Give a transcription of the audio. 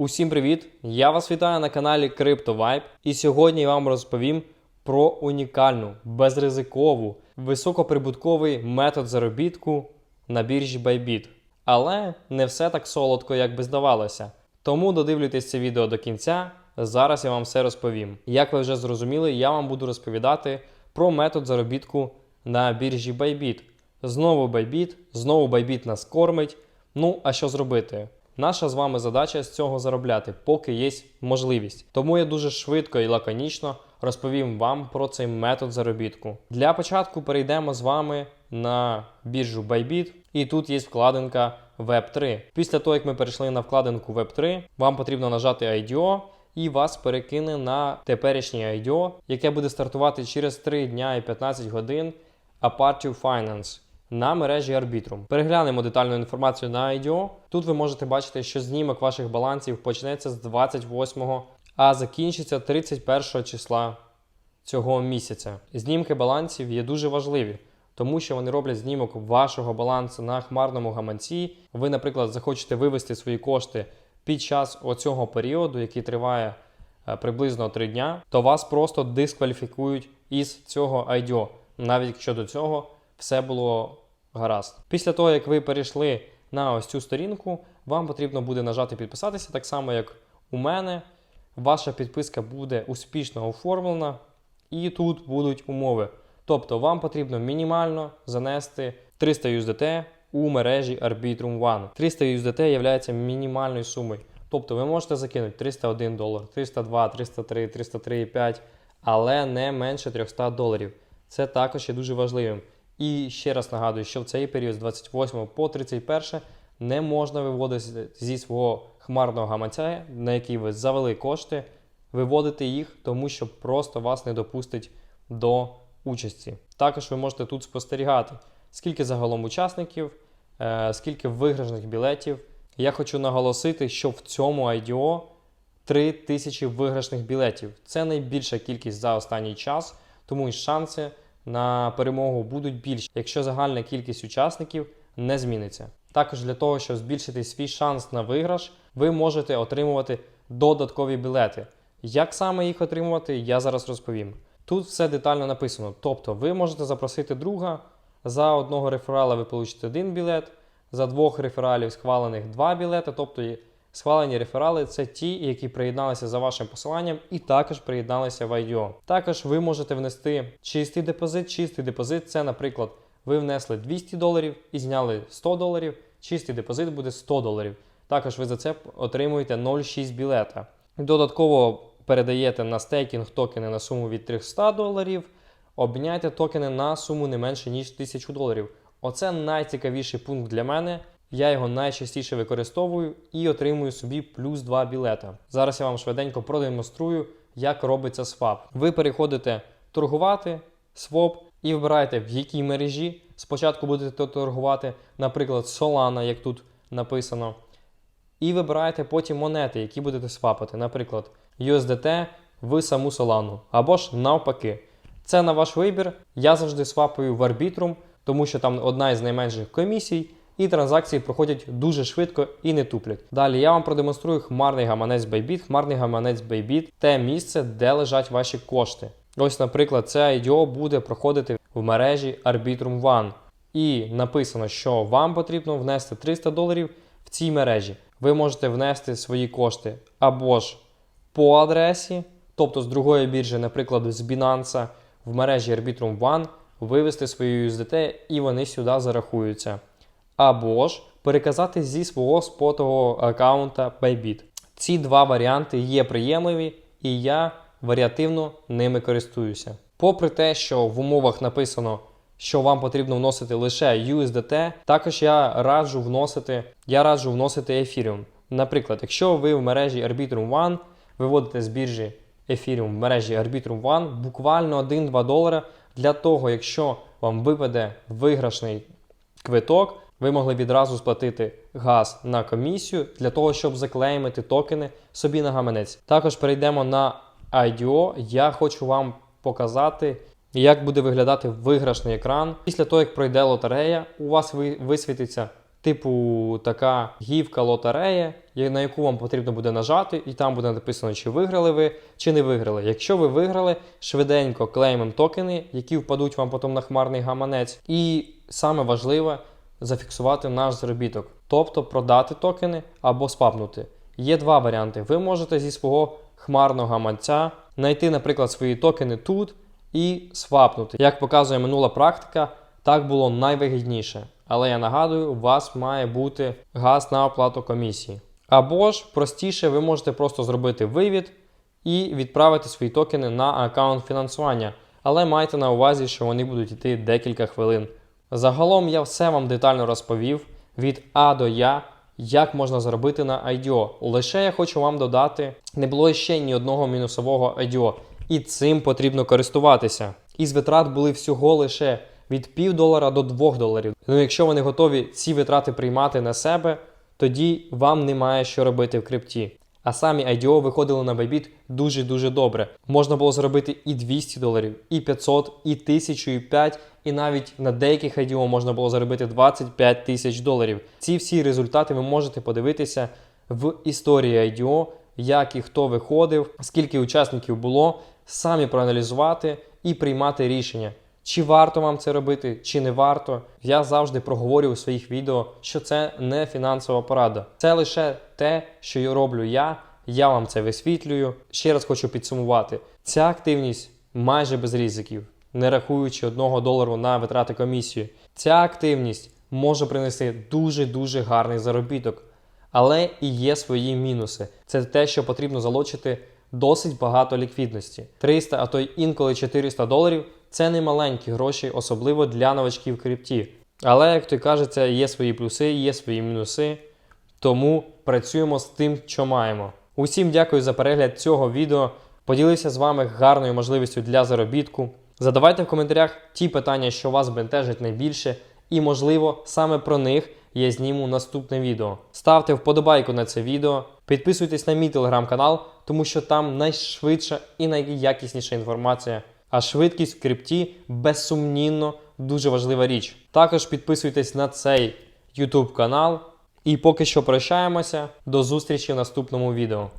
Усім привіт! Я вас вітаю на каналі CryptoVibe і сьогодні я вам розповім про унікальну, безризикову, високоприбутковий метод заробітку на біржі Bybit. Але не все так солодко, як би здавалося. Тому додивлюйтесь це відео до кінця. Зараз я вам все розповім. Як ви вже зрозуміли, я вам буду розповідати про метод заробітку на біржі Bybit. Знову Bybit, знову Bybit нас кормить. Ну, а що зробити? Наша з вами задача з цього заробляти, поки є можливість. Тому я дуже швидко і лаконічно розповім вам про цей метод заробітку. Для початку перейдемо з вами на біржу Bybit, і тут є вкладинка Web3. Після того, як ми перейшли на вкладинку Web3, вам потрібно нажати IDO і вас перекине на теперішнє IDO, яке буде стартувати через 3 дня і 15 годин Apache Finance на мережі Arbitrum. Переглянемо детальну інформацію на IDO. Тут ви можете бачити, що знімок ваших балансів почнеться з 28-го, а закінчиться 31 числа цього місяця. Знімки балансів є дуже важливі. Тому що вони роблять знімок вашого балансу на хмарному гаманці. Ви, наприклад, захочете вивести свої кошти під час оцього періоду, який триває е, приблизно 3 дня, то вас просто дискваліфікують із цього IDO, навіть якщо до цього все було гаразд. Після того, як ви перейшли на ось цю сторінку, вам потрібно буде нажати підписатися, так само, як у мене. Ваша підписка буде успішно оформлена, і тут будуть умови. Тобто вам потрібно мінімально занести 300 USDT у мережі Arbitrum One. 300 USDT є мінімальною сумою. Тобто ви можете закинути 301 долар, 302, 303, 303,5, але не менше 300 доларів. Це також є дуже важливим. І ще раз нагадую, що в цей період з 28 по 31 не можна виводити зі свого хмарного гаманця, на який ви завели кошти, виводити їх, тому що просто вас не допустить до участі. Також ви можете тут спостерігати, скільки загалом учасників, е, скільки виграшних білетів. Я хочу наголосити, що в цьому IDO 3000 виграшних білетів. Це найбільша кількість за останній час, тому і шанси на перемогу будуть більші, якщо загальна кількість учасників не зміниться. Також для того, щоб збільшити свій шанс на виграш, ви можете отримувати додаткові білети. Як саме їх отримувати, я зараз розповім. Тут все детально написано. Тобто, ви можете запросити друга, за одного реферала ви получите один білет, за двох рефералів схвалених два білети. Тобто, схвалені реферали це ті, які приєдналися за вашим посиланням і також приєдналися в IDO. Також ви можете внести чистий депозит. Чистий депозит це, наприклад, ви внесли 200 доларів і зняли 100 доларів. Чистий депозит буде 100 доларів. Також ви за це отримуєте 0,6 білета. Додатково передаєте на стейкінг токени на суму від 300 доларів, обміняйте токени на суму не менше, ніж 1000 доларів. Оце найцікавіший пункт для мене. Я його найчастіше використовую і отримую собі плюс 2 білета. Зараз я вам швиденько продемонструю, як робиться свап. Ви переходите торгувати, своп і вибираєте, в якій мережі. Спочатку будете торгувати, наприклад, Solana, як тут написано. І вибираєте потім монети, які будете свапати, наприклад, USDT в саму Solana, або ж навпаки. Це на ваш вибір. Я завжди свапаю в Arbitrum, тому що там одна із найменших комісій, і транзакції проходять дуже швидко і не туплять. Далі я вам продемонструю хмарний гаманець Bybit. Хмарний гаманець Bybit – те місце, де лежать ваші кошти. Ось, наприклад, це IDO буде проходити в мережі Arbitrum One. І написано, що вам потрібно внести 300 доларів в цій мережі. Ви можете внести свої кошти або ж по адресі, тобто з другої біржі, наприклад, з Binance в мережі Arbitrum One, вивести свої USDT і вони сюди зарахуються. Або ж переказати зі свого спотового аккаунта Bybit. Ці два варіанти є приємливі, і я варіативно ними користуюся. Попри те, що в умовах написано, що вам потрібно вносити лише USDT, також я раджу вносити я раджу вносити Ethereum. Наприклад, якщо ви в мережі Arbitrum One виводите з біржі Ethereum в мережі Arbitrum One буквально 1-2 долара для того, якщо вам випаде виграшний квиток, ви могли відразу сплатити газ на комісію для того, щоб заклеймити токени собі на гаманець. Також перейдемо на IDO. Я хочу вам показати, як буде виглядати виграшний екран. Після того, як пройде лотерея, у вас висвітиться типу така гівка лотерея, на яку вам потрібно буде нажати, і там буде написано, чи виграли ви, чи не виграли. Якщо ви виграли, швиденько клеймимо токени, які впадуть вам потім на хмарний гаманець. І саме важливе зафіксувати наш заробіток, тобто продати токени або спапнути. Є два варіанти. Ви можете зі свого хмарного гаманця знайти, наприклад, свої токени тут і свапнути. Як показує минула практика, так було найвигідніше. Але я нагадую, у вас має бути газ на оплату комісії. Або ж простіше, ви можете просто зробити вивід і відправити свої токени на аккаунт фінансування. Але майте на увазі, що вони будуть йти декілька хвилин. Загалом я все вам детально розповів від А до Я, як можна заробити на IDO. Лише я хочу вам додати, не було ще ні одного мінусового IDO, і цим потрібно користуватися. Із витрат були всього лише від пів долара до 2 доларів. Ну, якщо ви не готові ці витрати приймати на себе, тоді вам немає що робити в крипті. А самі IDO виходили на Bybit дуже-дуже добре. Можна було заробити і 200 доларів, і 500, і 1000, і 5, і навіть на деяких IDO можна було заробити 25 тисяч доларів. Ці всі результати ви можете подивитися в історії IDO, як і хто виходив, скільки учасників було, самі проаналізувати і приймати рішення. Чи варто вам це робити, чи не варто. Я завжди проговорю у своїх відео, що це не фінансова порада. Це лише те, що роблю я. Я вам це висвітлюю. Ще раз хочу підсумувати: ця активність майже без ризиків, не рахуючи одного долару на витрати комісії. Ця активність може принести дуже дуже гарний заробіток, але і є свої мінуси. Це те, що потрібно залучити досить багато ліквідності. 300, а то й інколи 400 доларів це не маленькі гроші, особливо для новачків в крипті. Але, як то кажеться, є свої плюси, є свої мінуси. Тому працюємо з тим, що маємо. Усім дякую за перегляд цього відео. Поділися з вами гарною можливістю для заробітку. Задавайте в коментарях ті питання, що вас бентежать найбільше, і, можливо, саме про них я зніму наступне відео. Ставте вподобайку на це відео, підписуйтесь на мій телеграм-канал, тому що там найшвидша і найякісніша інформація. А швидкість в крипті безсумнівно дуже важлива річ. Також підписуйтесь на цей YouTube канал. І поки що прощаємося. До зустрічі в наступному відео.